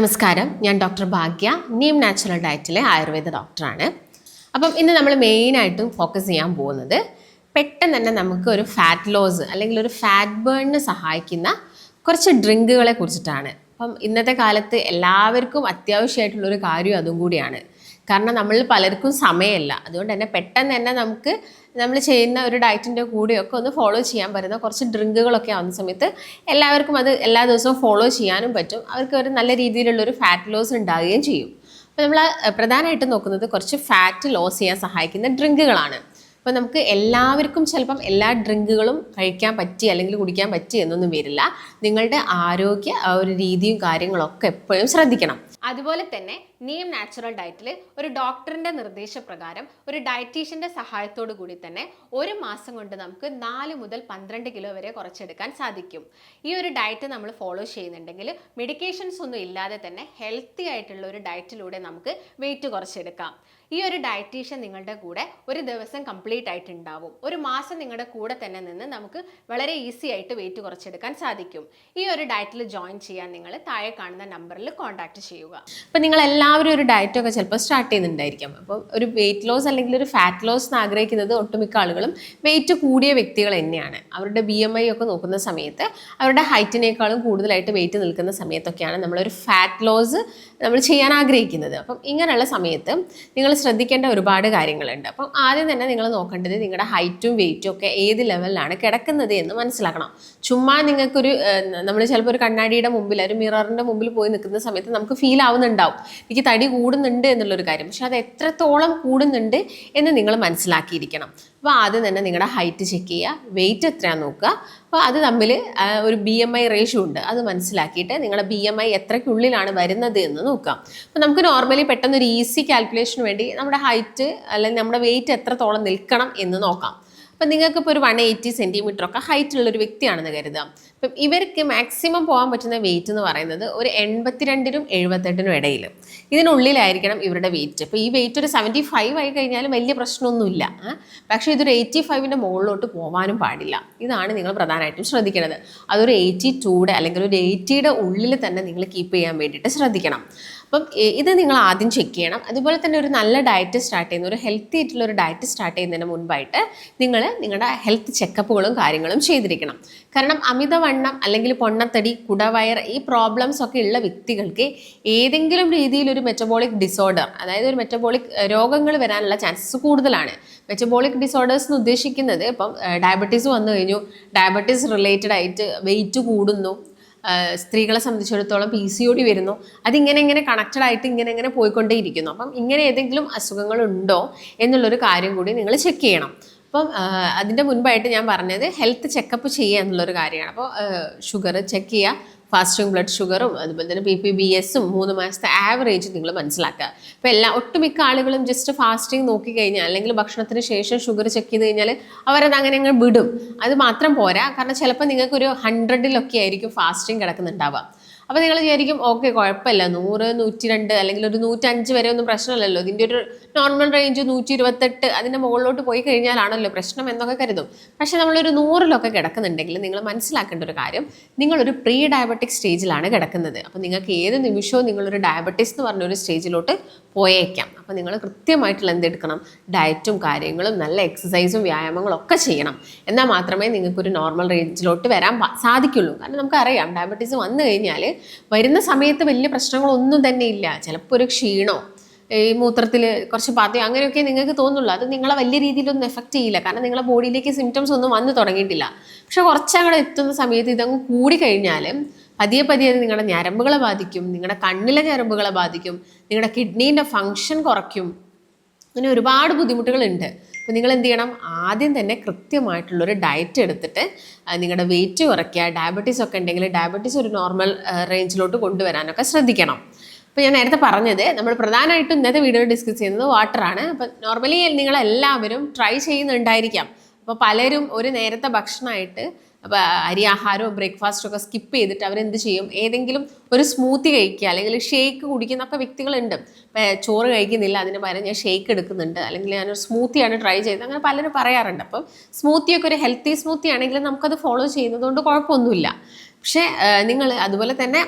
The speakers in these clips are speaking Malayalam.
നമസ്കാരം. ഞാൻ ഡോക്ടർ ഭാഗ്യ നീം നാച്ചുറൽ ഡയറ്റിലെ ആയുർവേദ ഡോക്ടറാണ്. അപ്പം ഇന്ന് നമ്മൾ മെയിനായിട്ടും ഫോക്കസ് ചെയ്യാൻ പോകുന്നത് പെട്ടെന്ന് തന്നെ നമുക്ക് ഒരു ഫാറ്റ് ലോസ് അല്ലെങ്കിൽ ഒരു ഫാറ്റ് ബേണിന് സഹായിക്കുന്ന കുറച്ച് ഡ്രിങ്കുകളെ കുറിച്ചിട്ടാണ്. അപ്പം ഇന്നത്തെ കാലത്ത് എല്ലാവർക്കും അത്യാവശ്യമായിട്ടുള്ളൊരു കാര്യം അതും കൂടിയാണ്. കാരണം നമ്മൾ പലർക്കും സമയമല്ല. അതുകൊണ്ട് തന്നെ പെട്ടെന്ന് തന്നെ നമുക്ക് നമ്മൾ ചെയ്യുന്ന ഒരു ഡയറ്റിന്റെ കൂടെയൊക്കെ ഒന്ന് ഫോളോ ചെയ്യാൻ പറ്റുന്ന കുറച്ച് ഡ്രിങ്കുകളൊക്കെ ആവുന്ന സമയത്ത് എല്ലാവർക്കും അത് എല്ലാ ദിവസവും ഫോളോ ചെയ്യാനും പറ്റും. അവർക്ക് ഒരു നല്ല രീതിയിലുള്ള ഒരു ഫാറ്റ് ലോസ് ഉണ്ടാവുകയും ചെയ്യും. അപ്പോൾ നമ്മൾ പ്രധാനമായിട്ടും നോക്കുന്നത് കുറച്ച് ഫാറ്റ് ലോസ് ചെയ്യാൻ സഹായിക്കുന്ന ഡ്രിങ്കുകളാണ്. അപ്പോൾ നമുക്ക് എല്ലാവർക്കും ചിലപ്പം എല്ലാ ഡ്രിങ്കുകളും കഴിക്കാൻ പറ്റി അല്ലെങ്കിൽ കുടിക്കാൻ പറ്റി എന്നൊന്നും വരില്ല. നിങ്ങളുടെ ആരോഗ്യ ആ ഒരു രീതിയും കാര്യങ്ങളൊക്കെ എപ്പോഴും ശ്രദ്ധിക്കണം. അതുപോലെ തന്നെ നീം നാച്ചുറൽ ഡയറ്റിൽ ഒരു ഡോക്ടറിന്റെ നിർദ്ദേശപ്രകാരം ഒരു ഡയറ്റീഷ്യന്റെ സഹായത്തോടു കൂടി തന്നെ ഒരു മാസം കൊണ്ട് നമുക്ക് നാല് മുതൽ പന്ത്രണ്ട് കിലോ വരെ കുറച്ചെടുക്കാൻ സാധിക്കും. ഈ ഒരു ഡയറ്റ് നമ്മൾ ഫോളോ ചെയ്യുന്നുണ്ടെങ്കിൽ മെഡിക്കേഷൻസ് ഒന്നും ഇല്ലാതെ തന്നെ ഹെൽത്തി ആയിട്ടുള്ള ഒരു ഡയറ്റിലൂടെ നമുക്ക് വെയിറ്റ് കുറച്ചെടുക്കാം. ഈ ഒരു ഡയറ്റീഷ്യൻ നിങ്ങളുടെ കൂടെ ഒരു ദിവസം കംപ്ലീറ്റ് ആയിട്ട് ഉണ്ടാവും ഒരു മാസം നിങ്ങളുടെ കൂടെ തന്നെ നിന്ന് നമുക്ക് വളരെ ഈസി ആയിട്ട് വെയിറ്റ് കുറച്ചെടുക്കാൻ സാധിക്കും. ഈ ഒരു ഡയറ്റിൽ ജോയിൻ ചെയ്യാൻ നിങ്ങൾ താഴെ കാണുന്ന നമ്പറിൽ കോൺടാക്ട് ചെയ്യുക. അപ്പം നിങ്ങൾ എല്ലാവരും ഒരു ഡയറ്റൊക്കെ ചിലപ്പോൾ സ്റ്റാർട്ട് ചെയ്യുന്നുണ്ടായിരിക്കാം. അപ്പോൾ ഒരു വെയിറ്റ് ലോസ് അല്ലെങ്കിൽ ഒരു ഫാറ്റ് ലോസ് എന്ന് ആഗ്രഹിക്കുന്നത് ഒട്ടുമിക്ക ആളുകളും വെയിറ്റ് കൂടിയ വ്യക്തികൾ തന്നെയാണ്. അവരുടെ ബി എം ഐ ഒക്കെ നോക്കുന്ന സമയത്ത് അവരുടെ ഹൈറ്റിനേക്കാളും കൂടുതലായിട്ട് വെയിറ്റ് നിൽക്കുന്ന സമയത്തൊക്കെയാണ് നമ്മളൊരു ഫാറ്റ് ലോസ് നമ്മൾ ചെയ്യാൻ ആഗ്രഹിക്കുന്നത്. അപ്പം ഇങ്ങനെയുള്ള സമയത്ത് നിങ്ങൾ ശ്രദ്ധിക്കേണ്ട ഒരുപാട് കാര്യങ്ങളുണ്ട്. അപ്പം ആദ്യം തന്നെ നിങ്ങൾ നോക്കേണ്ടത് നിങ്ങളുടെ ഹൈറ്റും വെയിറ്റും ഒക്കെ ഏത് ലെവലിലാണ് കിടക്കുന്നത് എന്ന് മനസ്സിലാക്കണം. ചുമ്മാ നിങ്ങൾക്കൊരു നമ്മൾ ചിലപ്പോൾ ഒരു കണ്ണാടിയുടെ മുമ്പിൽ ഒരു മിററിന്റെ മുമ്പിൽ പോയി നിൽക്കുന്ന സമയത്ത് നമുക്ക് ഫീൽ ആവുന്നുണ്ടാവും. എനിക്ക് തടി കൂടുന്നുണ്ട് എന്നുള്ളൊരു കാര്യം. പക്ഷെ അത് എത്രത്തോളം കൂടുന്നുണ്ട് എന്ന് നിങ്ങൾ മനസ്സിലാക്കിയിരിക്കണം. അപ്പോൾ ആദ്യം തന്നെ നിങ്ങളുടെ ഹൈറ്റ് ചെക്ക് ചെയ്യുക വെയിറ്റ് എത്രയാണെന്ന് നോക്കുക. അപ്പോൾ അത് തമ്മിൽ ഒരു ബി എം ഐ റേഷ്യോ ഉണ്ട്. അത് മനസ്സിലാക്കിയിട്ട് നിങ്ങളുടെ ബി എം ഐ എത്രയ്ക്കുള്ളിലാണ് വരുന്നത് എന്ന് നോക്കാം. അപ്പോൾ നമുക്ക് നോർമലി പെട്ടെന്ന് ഒരു ഈസി കാൽക്കുലേഷന് വേണ്ടി നമ്മുടെ ഹൈറ്റ് അല്ലെങ്കിൽ നമ്മുടെ വെയിറ്റ് എത്രത്തോളം നിൽക്കണം എന്ന് നോക്കാം. അപ്പം നിങ്ങൾക്ക് ഇപ്പോൾ ഒരു വൺ എയ്റ്റി സെന്റിമീറ്റർ ഒക്കെ ഹൈറ്റ് ഉള്ള ഒരു വ്യക്തിയാണെന്ന് കരുതാം. അപ്പം ഇവർക്ക് മാക്സിമം പോകാൻ പറ്റുന്ന വെയിറ്റ് എന്ന് പറയുന്നത് ഒരു എൺപത്തിരണ്ടിനും എഴുപത്തെട്ടിനും ഇടയിൽ ഇതിനുള്ളിലായിരിക്കണം ഇവരുടെ വെയിറ്റ് അപ്പോൾ ഈ വെയിറ്റ് ഒരു സെവന്റി ഫൈവ് ആയി കഴിഞ്ഞാൽ വലിയ പ്രശ്നമൊന്നുമില്ല. പക്ഷേ ഇതൊരു എയ്റ്റി ഫൈവിന്റെ മുകളിലോട്ട് പോകാനും പാടില്ല. ഇതാണ് നിങ്ങൾ പ്രധാനമായിട്ടും ശ്രദ്ധിക്കേണ്ടത്. അതൊരു എയ്റ്റി ടൂടെ അല്ലെങ്കിൽ ഒരു എയ്റ്റിയുടെ ഉള്ളിൽ തന്നെ നിങ്ങൾ കീപ്പ് ചെയ്യാൻ വേണ്ടിയിട്ട് ശ്രദ്ധിക്കണം. അപ്പം ഇത് നിങ്ങൾ ആദ്യം ചെക്ക് ചെയ്യണം. അതുപോലെ തന്നെ ഒരു നല്ല ഡയറ്റ് സ്റ്റാർട്ട് ചെയ്യുന്ന ഒരു ഹെൽത്തി ആയിട്ടുള്ള ഒരു ഡയറ്റ് സ്റ്റാർട്ട് ചെയ്യുന്നതിന് മുൻപായിട്ട് നിങ്ങൾ നിങ്ങളുടെ ഹെൽത്ത് ചെക്കപ്പുകളും കാര്യങ്ങളും ചെയ്തിരിക്കണം. കാരണം അമിതവണ്ണം അല്ലെങ്കിൽ പൊണ്ണത്തടി കുടവയർ ഈ പ്രോബ്ലംസ് ഒക്കെ ഉള്ള വ്യക്തികൾക്ക് ഏതെങ്കിലും രീതിയിൽ ഒരു മെറ്റബോളിക് ഡിസോർഡർ അതായത് ഒരു മെറ്റബോളിക് രോഗങ്ങൾ വരാനുള്ള ചാൻസസ് കൂടുതലാണ്. മെറ്റബോളിക് ഡിസോർഡേഴ്സ് എന്ന് ഉദ്ദേശിക്കുന്നത് ഇപ്പം ഡയബറ്റീസ് വന്നു കഴിഞ്ഞു. ഡയബറ്റീസ് റിലേറ്റഡ് ആയിട്ട് വെയിറ്റ് കൂടുന്നു. സ്ത്രീകളെ സംബന്ധിച്ചിടത്തോളം പി സി ഒ ഡി വരുന്നു. അതിങ്ങനെ ഇങ്ങനെ കണക്റ്റഡ് ആയിട്ട് ഇങ്ങനെ ഇങ്ങനെ പോയിക്കൊണ്ടേയിരിക്കുന്നു. അപ്പം ഇങ്ങനെ ഏതെങ്കിലും അസുഖങ്ങൾ ഉണ്ടോ എന്നുള്ളൊരു കാര്യം കൂടി നിങ്ങൾ ചെക്ക് ചെയ്യണം. അപ്പം അതിന്റെ മുൻപായിട്ട് ഞാൻ പറഞ്ഞത് ഹെൽത്ത് ചെക്കപ്പ് ചെയ്യുക എന്നുള്ളൊരു കാര്യമാണ്. അപ്പോൾ ഷുഗർ ചെക്ക് ചെയ്യുക ഫാസ്റ്റിംഗ് ബ്ലഡ് ഷുഗറും അതുപോലെ തന്നെ പി പി ബി എസും മൂന്ന് മാസത്തെ ആവറേജ് നിങ്ങൾ മനസ്സിലാക്കുക. അപ്പം എല്ലാ ഒട്ടുമിക്ക ആളുകളും ജസ്റ്റ് ഫാസ്റ്റിംഗ് നോക്കി കഴിഞ്ഞാൽ അല്ലെങ്കിൽ ഭക്ഷണത്തിന് ശേഷം ഷുഗർ ചെക്ക് ചെയ്ത് കഴിഞ്ഞാൽ അവരത് അങ്ങനെ അങ്ങ് വിടും. അത് മാത്രം പോരാ. കാരണം ചിലപ്പോൾ നിങ്ങൾക്കൊരു ഹൺഡ്രഡിലൊക്കെ ആയിരിക്കും ഫാസ്റ്റിംഗ് കിടക്കുന്നുണ്ടാവുക. അപ്പോൾ നിങ്ങൾ വിചാരിക്കും ഓക്കെ കുഴപ്പമില്ല. നൂറ് നൂറ്റി രണ്ട് അല്ലെങ്കിൽ ഒരു നൂറ്റഞ്ച് വരെ ഒന്നും പ്രശ്നമല്ലല്ലോ. ഇതിന്റെ ഒരു നോർമൽ റേഞ്ച് നൂറ്റി ഇരുപത്തെട്ട് അതിന്റെ മുകളിലോട്ട് പോയി കഴിഞ്ഞാലാണല്ലോ പ്രശ്നം എന്നൊക്കെ കരുതും. പക്ഷേ നമ്മളൊരു നൂറിലൊക്കെ കിടക്കുന്നുണ്ടെങ്കിൽ നിങ്ങൾ മനസ്സിലാക്കേണ്ട ഒരു കാര്യം നിങ്ങളൊരു പ്രീ ഡയബറ്റിക് സ്റ്റേജിലാണ് കിടക്കുന്നത്. അപ്പോൾ നിങ്ങൾക്ക് ഏത് നിമിഷവും നിങ്ങളൊരു ഡയബറ്റിസ് എന്ന് പറഞ്ഞൊരു സ്റ്റേജിലോട്ട് പോയേക്കാം. അപ്പോൾ നിങ്ങൾ കൃത്യമായിട്ടുള്ള എന്തെടുക്കണം? ഡയറ്റും കാര്യങ്ങളും നല്ല എക്സസൈസും വ്യായാമങ്ങളും ഒക്കെ ചെയ്യണം. എന്നാൽ മാത്രമേ നിങ്ങൾക്കൊരു നോർമൽ റേഞ്ചിലോട്ട് വരാൻ സാധിക്കുള്ളൂ. കാരണം നമുക്കറിയാം ഡയബറ്റീസ് വന്നു കഴിഞ്ഞാൽ വരുന്ന സമയത്ത് വലിയ പ്രശ്നങ്ങളൊന്നും തന്നെ ഇല്ല. ചിലപ്പോൾ ഒരു ക്ഷീണോ ഈ മൂത്രത്തിൽ കുറച്ച് പാതയോ അങ്ങനെയൊക്കെ നിങ്ങൾക്ക് തോന്നുള്ളൂ അത് നിങ്ങളെ വലിയ രീതിയിലൊന്നും എഫക്റ്റ് ചെയ്യില്ല. കാരണം നിങ്ങളെ ബോഡിയിലേക്ക് സിംറ്റംസ് ഒന്നും വന്നു തുടങ്ങിയിട്ടില്ല. പക്ഷെ കുറച്ചങ്ങടെ എത്തുന്ന സമയത്ത് ഇതങ്ങ് കൂടിക്കഴിഞ്ഞാൽ പതിയെ പതിയെ നിങ്ങളുടെ ഞരമ്പുകളെ ബാധിക്കും നിങ്ങളുടെ കണ്ണിലെ ഞരമ്പുകളെ ബാധിക്കും നിങ്ങളുടെ കിഡ്നീന്റെ ഫങ്ഷൻ കുറയ്ക്കും. അങ്ങനെ ഒരുപാട് ബുദ്ധിമുട്ടുകളുണ്ട്. അപ്പോൾ നിങ്ങൾ എന്ത് ചെയ്യണം? ആദ്യം തന്നെ കൃത്യമായിട്ടുള്ളൊരു ഡയറ്റ് എടുത്തിട്ട് നിങ്ങളുടെ വെയിറ്റ് കുറയ്ക്കുക. ഡയബറ്റീസ് ഒക്കെ ഉണ്ടെങ്കിൽ ഡയബറ്റീസ് ഒരു നോർമൽ റേഞ്ചിലോട്ട് കൊണ്ടുവരാനൊക്കെ ശ്രദ്ധിക്കണം. അപ്പോൾ ഞാൻ നേരത്തെ പറഞ്ഞത് നമ്മൾ പ്രധാനമായിട്ടും ഇന്നത്തെ വീഡിയോ ഡിസ്കസ് ചെയ്യുന്നത് വാട്ടറാണ് അപ്പോൾ നോർമലി നിങ്ങൾ എല്ലാവരും ട്രൈ ചെയ്യുന്നുണ്ടായിരിക്കാം. അപ്പോൾ പലരും ഒരു നേരത്തെ ഭക്ഷണമായിട്ട് അപ്പോൾ അരി ആഹാരവും ബ്രേക്ക്ഫാസ്റ്റും ഒക്കെ സ്കിപ്പ് ചെയ്തിട്ട് അവരെന്ത് ചെയ്യും? ഏതെങ്കിലും ഒരു സ്മൂത്തി കഴിക്കുക അല്ലെങ്കിൽ ഷേക്ക് കുടിക്കുന്നൊക്കെ വ്യക്തികളുണ്ട്. ചോറ് കഴിക്കുന്നില്ല അതിന് പകരം ഞാൻ ഷേക്ക് എടുക്കുന്നുണ്ട് അല്ലെങ്കിൽ ഞാനൊരു സ്മൂത്തിയാണ് ട്രൈ ചെയ്യുന്നത് അങ്ങനെ പലരും പറയാറുണ്ട്. അപ്പം സ്മൂത്തിയൊക്കെ ഒരു ഹെൽത്തി സ്മൂത്തി ആണെങ്കിലും നമുക്കത് ഫോളോ ചെയ്യുന്നതുകൊണ്ട് കുഴപ്പമൊന്നുമില്ല. പക്ഷേ നിങ്ങൾ അതുപോലെ തന്നെ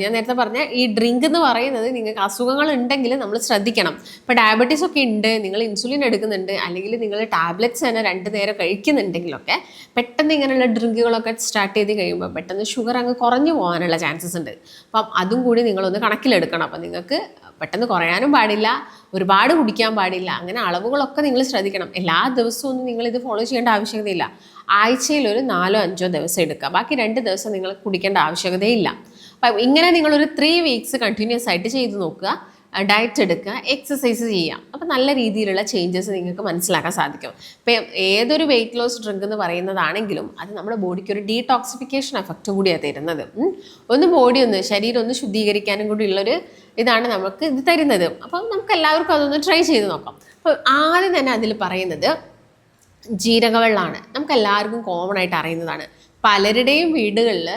ഞാൻ നേരത്തെ പറഞ്ഞ ഈ ഡ്രിങ്ക് എന്ന് പറയുന്നത് നിങ്ങൾക്ക് അസുഖങ്ങൾ ഉണ്ടെങ്കിൽ നമ്മൾ ശ്രദ്ധിക്കണം. ഇപ്പോൾ ഡയബറ്റീസ് ഒക്കെ ഉണ്ട് നിങ്ങൾ ഇൻസുലിൻ എടുക്കുന്നുണ്ട് അല്ലെങ്കിൽ നിങ്ങൾ ടാബ്ലറ്റ്സ് തന്നെ രണ്ട് നേരം കഴിക്കുന്നുണ്ടെങ്കിലൊക്കെ പെട്ടെന്ന് ഇങ്ങനെയുള്ള ഡ്രിങ്കുകളൊക്കെ സ്റ്റാർട്ട് ചെയ്ത് കഴിയുമ്പോൾ പെട്ടെന്ന് ഷുഗർ അങ്ങ് കുറഞ്ഞു പോകാനുള്ള ചാൻസസ് ഉണ്ട്. അപ്പം അതും കൂടി നിങ്ങളൊന്ന് കണക്കിലെടുക്കണം. അപ്പം നിങ്ങൾക്ക് പെട്ടെന്ന് കുറയാനും പാടില്ല ഒരുപാട് കുടിക്കാൻ പാടില്ല. അങ്ങനെ അളവുകളൊക്കെ നിങ്ങൾ ശ്രദ്ധിക്കണം. എല്ലാ ദിവസവും ഒന്നും നിങ്ങൾ ഇത് ഫോളോ ചെയ്യേണ്ട ആവശ്യകതയില്ല. ആഴ്ചയിൽ ഒരു നാലോ അഞ്ചോ ദിവസം എടുക്കുക. ബാക്കി രണ്ട് ദിവസം നിങ്ങൾ കുടിക്കേണ്ട ആവശ്യകതയില്ല. അപ്പം ഇങ്ങനെ നിങ്ങളൊരു ത്രീ വീക്സ് കണ്ടിന്യൂസ് ആയിട്ട് ചെയ്ത് നോക്കുക. ഡയറ്റ് എടുക്കുക എക്സസൈസ് ചെയ്യാം അപ്പോൾ നല്ല രീതിയിലുള്ള ചേഞ്ചസ് നിങ്ങൾക്ക് മനസ്സിലാക്കാൻ സാധിക്കും. ഇപ്പം ഏതൊരു വെയിറ്റ് ലോസ് ഡ്രിങ്ക് എന്ന് പറയുന്നതാണെങ്കിലും അത് നമ്മുടെ ബോഡിക്ക് ഒരു ഡീടോക്സിഫിക്കേഷൻ എഫക്റ്റ് കൂടിയാണ് തരുന്നത്. ഒന്ന് ബോഡി ഒന്ന് ശരീരം ഒന്ന് ശുദ്ധീകരിക്കാനും കൂടി ഉള്ളൊരു ഇതാണ് നമുക്ക് ഇത് തരുന്നത്. അപ്പം നമുക്ക് എല്ലാവർക്കും അതൊന്ന് ട്രൈ ചെയ്ത് നോക്കാം. അപ്പോൾ ആദ്യം തന്നെ അതിൽ പറയുന്നത് ജീരകവെള്ളമാണ്. നമുക്ക് എല്ലാവർക്കും കോമൺ ആയിട്ട് അറിയുന്നതാണ്. പലരുടെയും വീടുകളിൽ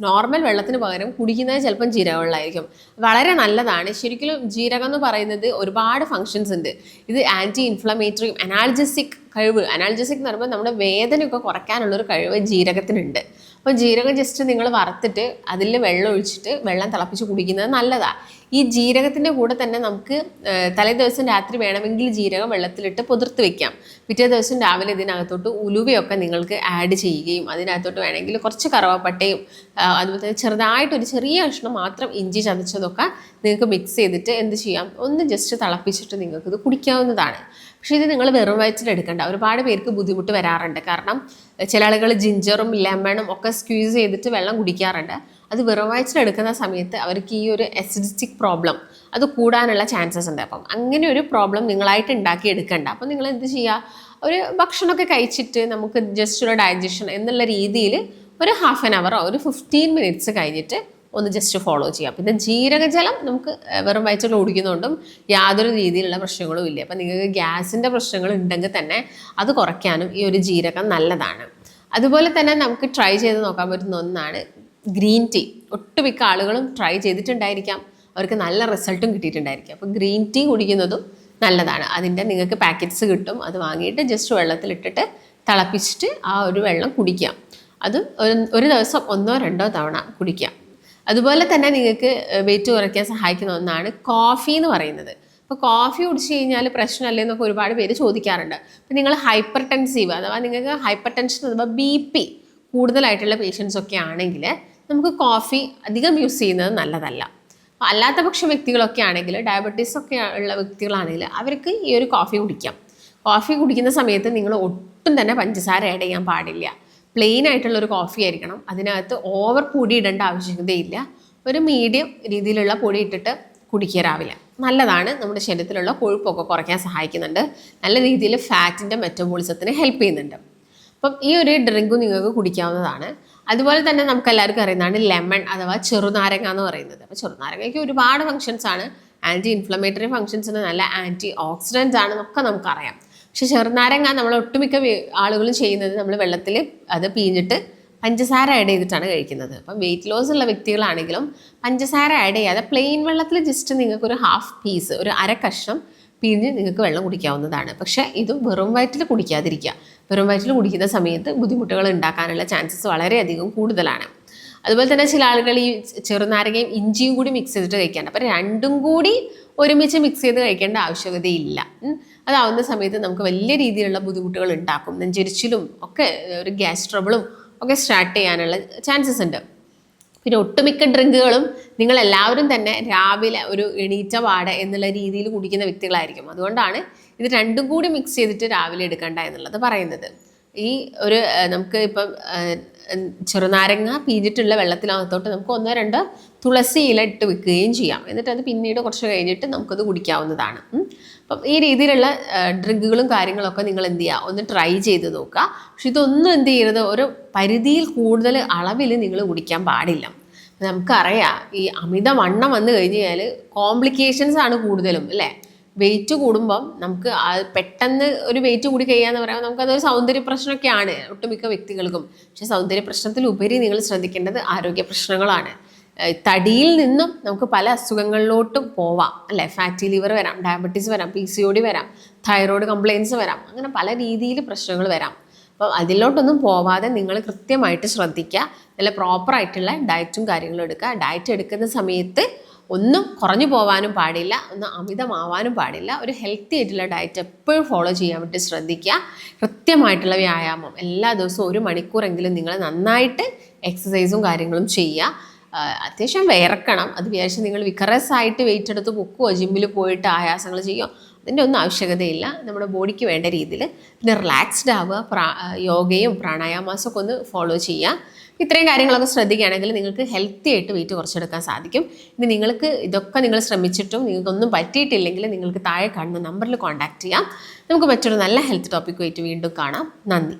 നോർമൽ വെള്ളത്തിന് പകരം കുടിക്കുന്നത് ചിലപ്പം ജീരകവെള്ളമായിരിക്കും. വളരെ നല്ലതാണ്. ശരിക്കും ജീരകം എന്ന് പറയുന്നത് ഒരുപാട് ഫങ്ഷൻസ് ഉണ്ട്. ഇത് ആന്റി ഇൻഫ്ലമേറ്ററിയും അനാൾജസിക് കഴിവ്. അനാൾജസിക് എന്ന് പറയുമ്പോൾ നമ്മുടെ വേദനയൊക്കെ കുറയ്ക്കാനുള്ളൊരു കഴിവ് ജീരകത്തിനുണ്ട്. അപ്പോൾ ജീരകം ജസ്റ്റ് നിങ്ങൾ വറുത്തിട്ട് അതിൽ വെള്ളം ഒഴിച്ചിട്ട് വെള്ളം തിളപ്പിച്ച് കുടിക്കുന്നത് നല്ലതാണ് ഈ ജീരകത്തിന്റെ കൂടെ തന്നെ നമുക്ക് തലേ ദിവസം രാത്രി വേണമെങ്കിൽ ജീരകം വെള്ളത്തിലിട്ട് പുതിർത്ത് വെക്കാം. പിറ്റേ ദിവസം രാവിലെ ഇതിനകത്തോട്ട് ഉലുവയൊക്കെ നിങ്ങൾക്ക് ആഡ് ചെയ്യുകയും അതിനകത്തോട്ട് വേണമെങ്കിൽ കുറച്ച് കറവപ്പട്ടയും അതുപോലെ തന്നെ ചെറുതായിട്ടൊരു ചെറിയ കഷ്ണം മാത്രം ഇഞ്ചി ചതച്ചതൊക്കെ നിങ്ങൾക്ക് മിക്സ് ചെയ്തിട്ട് എന്ത് ചെയ്യാം? ഒന്ന് ജസ്റ്റ് തിളപ്പിച്ചിട്ട് നിങ്ങൾക്കിത് കുടിക്കാവുന്നതാണ്. പക്ഷേ ഇത് നിങ്ങൾ വെറും വയറ്റിൽ എടുക്കണ്ട ഒരുപാട് പേർക്ക് ബുദ്ധിമുട്ട് വരാറുണ്ട്. കാരണം ചില ആളുകൾ ജിഞ്ചറും ലെമണും ഒക്കെ സ്ക്യൂസ് ചെയ്തിട്ട് വെള്ളം കുടിക്കാറുണ്ട്. അത് വെറും വയറ്റിൽ എടുക്കുന്ന സമയത്ത് അവർക്ക് ഈ ഒരു എസിഡിറ്റിക് പ്രോബ്ലം അത് കൂടാനുള്ള ചാൻസസ് ഉണ്ട്. അപ്പം അങ്ങനെ ഒരു പ്രോബ്ലം നിങ്ങളായിട്ട് ഉണ്ടാക്കി എടുക്കണ്ട അപ്പം നിങ്ങൾ എന്ത് ചെയ്യുക ഒരു ഭക്ഷണമൊക്കെ കഴിച്ചിട്ട് നമുക്ക് ജസ്റ്റ് ഒരു ഡൈജഷൻ എന്നുള്ള രീതിയിൽ ഒരു ഹാഫ് ആൻ അവറോ ഒരു ഫിഫ്റ്റീൻ മിനിറ്റ്സ് കഴിഞ്ഞിട്ട് ഒന്ന് ജസ്റ്റ് ഫോളോ ചെയ്യാം. പിന്നെ ജീരകജലം നമുക്ക് വെറും വയറ്റിൽ ഓടിക്കുന്നതുകൊണ്ടും യാതൊരു രീതിയിലുള്ള പ്രശ്നങ്ങളും ഇല്ല. അപ്പം നിങ്ങൾക്ക് ഗ്യാസിന്റെ പ്രശ്നങ്ങൾ ഉണ്ടെങ്കിൽ തന്നെ അത് കുറയ്ക്കാനും ഈ ഒരു ജീരകം നല്ലതാണ്. അതുപോലെ തന്നെ നമുക്ക് ട്രൈ ചെയ്ത് നോക്കാൻ പറ്റുന്ന ഒന്നാണ് ഗ്രീൻ ടീ. ഒട്ടുമിക്ക ആളുകളും ട്രൈ ചെയ്തിട്ടുണ്ടായിരിക്കാം. അവർക്ക് നല്ല റിസൾട്ടും കിട്ടിയിട്ടുണ്ടായിരിക്കും. അപ്പോൾ ഗ്രീൻ ടീ കുടിക്കുന്നതും നല്ലതാണ്. അതിന്റെ നിങ്ങൾക്ക് പാക്കറ്റ്സ് കിട്ടും. അത് വാങ്ങിയിട്ട് ജസ്റ്റ് വെള്ളത്തിലിട്ടിട്ട് തിളപ്പിച്ചിട്ട് ആ ഒരു വെള്ളം കുടിക്കാം. അതും ഒരു ദിവസം ഒന്നോ രണ്ടോ തവണ കുടിക്കാം. അതുപോലെ തന്നെ നിങ്ങൾക്ക് വെയിറ്റ് കുറയ്ക്കാൻ സഹായിക്കുന്ന ഒന്നാണ് കോഫി എന്ന് പറയുന്നത്. ഇപ്പോൾ കോഫി കുടിച്ച് കഴിഞ്ഞാൽ പ്രശ്നമല്ലേ എന്നൊക്കെ ഒരുപാട് പേര് ചോദിക്കാറുണ്ട്. അപ്പം നിങ്ങൾ ഹൈപ്പർ ടെൻസീവ് അഥവാ നിങ്ങൾക്ക് ഹൈപ്പർ ടെൻഷൻ അഥവാ ബി പി കൂടുതലായിട്ടുള്ള പേഷ്യൻസ് ഒക്കെ ആണെങ്കിൽ നമുക്ക് കോഫി അധികം യൂസ് ചെയ്യുന്നത് നല്ലതല്ല. അപ്പോൾ അല്ലാത്ത പക്ഷ വ്യക്തികളൊക്കെ ആണെങ്കിൽ ഡയബറ്റീസ് ഒക്കെ ഉള്ള വ്യക്തികളാണെങ്കിൽ അവർക്ക് ഈ ഒരു കോഫി കുടിക്കാം. കോഫി കുടിക്കുന്ന സമയത്ത് നിങ്ങൾ ഒട്ടും തന്നെ പഞ്ചസാര ആഡ് ചെയ്യാൻ പാടില്ല. പ്ലെയിൻ ആയിട്ടുള്ള ഒരു കോഫി ആയിരിക്കണം. അതിനകത്ത് ഓവർ പൊടി ഇടേണ്ട ആവശ്യകതയില്ല ഒരു മീഡിയം രീതിയിലുള്ള പൊടി ഇട്ടിട്ട് കുടിക്കുക രാവിലെ. നല്ലതാണ്. നമ്മുടെ ശരീരത്തിലുള്ള കൊഴുപ്പൊക്കെ കുറയ്ക്കാൻ സഹായിക്കുന്നുണ്ട്. നല്ല രീതിയിൽ ഫാറ്റിന്റെ മെറ്റബോളിസത്തിന് ഹെൽപ്പ് ചെയ്യുന്നുണ്ട്. അപ്പം ഈ ഒരു ഡ്രിങ്ക് നിങ്ങൾക്ക് കുടിക്കാവുന്നതാണ്. അതുപോലെ തന്നെ നമുക്ക് എല്ലാവർക്കും അറിയുന്നതാണ് ലെമൺ അഥവാ ചെറുനാരങ്ങ എന്ന് പറയുന്നത്. അപ്പോൾ ചെറുനാരങ്ങയ്ക്ക് ഒരുപാട് ഫങ്ഷൻസ് ആണ്. ആന്റി ഇൻഫ്ലമേറ്ററി ഫങ്ഷൻസിന് നല്ല ആന്റി ഓക്സിഡൻസ് ആണെന്നൊക്കെ നമുക്കറിയാം. പക്ഷെ ചെറുനാരങ്ങ നമ്മൾ ഒട്ടുമിക്ക ആളുകളും ചെയ്യുന്നത് നമ്മൾ വെള്ളത്തിൽ അത് പീഞ്ഞിട്ട് പഞ്ചസാര ആഡ് ചെയ്തിട്ടാണ് കഴിക്കുന്നത്. അപ്പം വെയിറ്റ് ലോസ് ഉള്ള വ്യക്തികളാണെങ്കിലും പഞ്ചസാര ആഡ് ചെയ്യാതെ പ്ലെയിൻ വെള്ളത്തിൽ ജസ്റ്റ് നിങ്ങൾക്ക് ഒരു ഹാഫ് പീസ് ഒരു അര കഷ്ണം പിഴിഞ്ഞ് നിങ്ങൾക്ക് വെള്ളം കുടിക്കാവുന്നതാണ്. പക്ഷേ ഇത് വെറും വയറ്റിൽ കുടിക്കാതിരിക്കുക. വെറും വയറ്റിൽ കുടിക്കുന്ന സമയത്ത് ബുദ്ധിമുട്ടുകൾ ഉണ്ടാക്കാനുള്ള ചാൻസസ് വളരെയധികം കൂടുതലാണ്. അതുപോലെ തന്നെ ചില ആളുകൾ ഈ ചെറുനാരങ്ങയും ഇഞ്ചിയും കൂടി മിക്സ് ചെയ്തിട്ട് കഴിക്കാറുണ്ട്. അപ്പം രണ്ടും കൂടി ഒരുമിച്ച് മിക്സ് ചെയ്ത് കഴിക്കേണ്ട ആവശ്യകതയില്ല. അതാവുന്ന സമയത്ത് നമുക്ക് വലിയ രീതിയിലുള്ള ബുദ്ധിമുട്ടുകൾ ഉണ്ടാക്കും. നെഞ്ചരിച്ചിലും ഒക്കെ ഒരു ഗ്യാസ് ട്രബിളും ഒക്കെ സ്റ്റാർട്ട് ചെയ്യാനുള്ള ചാൻസസ് ഉണ്ട്. പിന്നെ ഒട്ടുമിക്ക ഡ്രിങ്കുകളും നിങ്ങൾ എല്ലാവരും തന്നെ രാവിലെ ഒരു എണീറ്റ വാട എന്നുള്ള രീതിയിൽ കുടിക്കുന്ന വ്യക്തികളായിരിക്കും. അതുകൊണ്ടാണ് ഇത് രണ്ടും കൂടി മിക്സ് ചെയ്തിട്ട് രാവിലെ എടുക്കേണ്ട എന്നുള്ളത് പറയുന്നത്. ഈ ഒരു നമുക്ക് ഇപ്പം ചെറുനാരങ്ങ പീഞ്ഞിട്ടുള്ള വെള്ളത്തിനകത്തോട്ട് നമുക്ക് ഒന്നോ രണ്ടോ തുളസി ഇല ഇട്ട് വെക്കുകയും ചെയ്യാം. എന്നിട്ട് അത് പിന്നീട് കുറച്ച് കഴിഞ്ഞിട്ട് നമുക്കത് കുടിക്കാവുന്നതാണ്. അപ്പം ഈ രീതിയിലുള്ള ഡ്രിങ്കുകളും കാര്യങ്ങളൊക്കെ നിങ്ങൾ എന്ത് ചെയ്യുക? ഒന്ന് ട്രൈ ചെയ്ത് നോക്കുക. പക്ഷെ ഇതൊന്നും എന്ത് ചെയ്യരുത്. ഒരു പരിധിയിൽ കൂടുതൽ അളവിൽ നിങ്ങൾ കുടിക്കാൻ പാടില്ല. നമുക്കറിയാം ഈ അമിതവണ്ണം വന്നു കഴിഞ്ഞ് കഴിഞ്ഞാൽ കോംപ്ലിക്കേഷൻസ് ആണ് കൂടുതലും അല്ലേ? വെയിറ്റ് കൂടുമ്പം നമുക്ക് പെട്ടെന്ന് ഒരു വെയിറ്റ് കൂടി കഴിയാന്ന് പറയുമ്പോൾ നമുക്കതൊരു സൗന്ദര്യ പ്രശ്നമൊക്കെയാണ് ഒട്ടുമിക്ക വ്യക്തികൾക്കും. പക്ഷെ സൗന്ദര്യ പ്രശ്നത്തിൽ ഉപരി നിങ്ങൾ ശ്രദ്ധിക്കേണ്ടത് ആരോഗ്യ പ്രശ്നങ്ങളാണ്. തടിയിൽ നിന്നും നമുക്ക് പല അസുഖങ്ങളിലോട്ടും പോവാം. അല്ലെ? ഫാറ്റി ലിവർ വരാം ഡയബറ്റീസ് വരാം പി സി ഒ വരാം തൈറോയ്ഡ് കംപ്ലയിൻസ് വരാം അങ്ങനെ പല രീതിയിൽ പ്രശ്നങ്ങൾ വരാം. അപ്പോൾ അതിലോട്ടൊന്നും പോവാതെ നിങ്ങൾ കൃത്യമായിട്ട് ശ്രദ്ധിക്കുക. നല്ല പ്രോപ്പറായിട്ടുള്ള ഡയറ്റും കാര്യങ്ങളും എടുക്കുക. ഡയറ്റ് എടുക്കുന്ന സമയത്ത് ഒന്നും കുറഞ്ഞു പോവാനും പാടില്ല ഒന്നും അമിതമാവാനും പാടില്ല. ഒരു ഹെൽത്തി ആയിട്ടുള്ള ഡയറ്റ് എപ്പോഴും ഫോളോ ചെയ്യാൻ വേണ്ടി ശ്രദ്ധിക്കുക. കൃത്യമായിട്ടുള്ള വ്യായാമം എല്ലാ ദിവസവും ഒരു മണിക്കൂറെങ്കിലും നിങ്ങൾ നന്നായിട്ട് എക്സസൈസും കാര്യങ്ങളും ചെയ്യുക. അത്യാവശ്യം വിയർക്കണം. അത് വിചാരിച്ച് നിങ്ങൾ വിക്കറസ് ആയിട്ട് വെയിറ്റ് എടുത്ത് പൊക്കുകയോ ജിമ്മിൽ പോയിട്ട് ആയാസങ്ങൾ ചെയ്യുമോ അതിന്റെ ഒന്നും ആവശ്യകതയില്ല. നമ്മുടെ ബോഡിക്ക് വേണ്ട രീതിയിൽ. പിന്നെ റിലാക്സ്ഡ് ആവുക പ്രാ യോഗയും പ്രാണായാമാസമൊക്കെ ഒന്ന് ഫോളോ ചെയ്യുക. ഇത്രയും കാര്യങ്ങളൊക്കെ ശ്രദ്ധിക്കുകയാണെങ്കിൽ നിങ്ങൾക്ക് ഹെൽത്തി ആയിട്ട് വെയിറ്റ് കുറച്ചെടുക്കാൻ സാധിക്കും. ഇനി നിങ്ങൾക്ക് ഇതൊക്കെ നിങ്ങൾ ശ്രമിച്ചിട്ടും നിങ്ങൾക്കൊന്നും പറ്റിയിട്ടില്ലെങ്കിൽ നിങ്ങൾക്ക് താഴെ കാണുന്ന നമ്പറിൽ കോൺടാക്ട് ചെയ്യാം. നമുക്ക് മറ്റൊരു നല്ല ഹെൽത്ത് ടോപ്പിക്കുമായിട്ട് വീണ്ടും കാണാം. നന്ദി.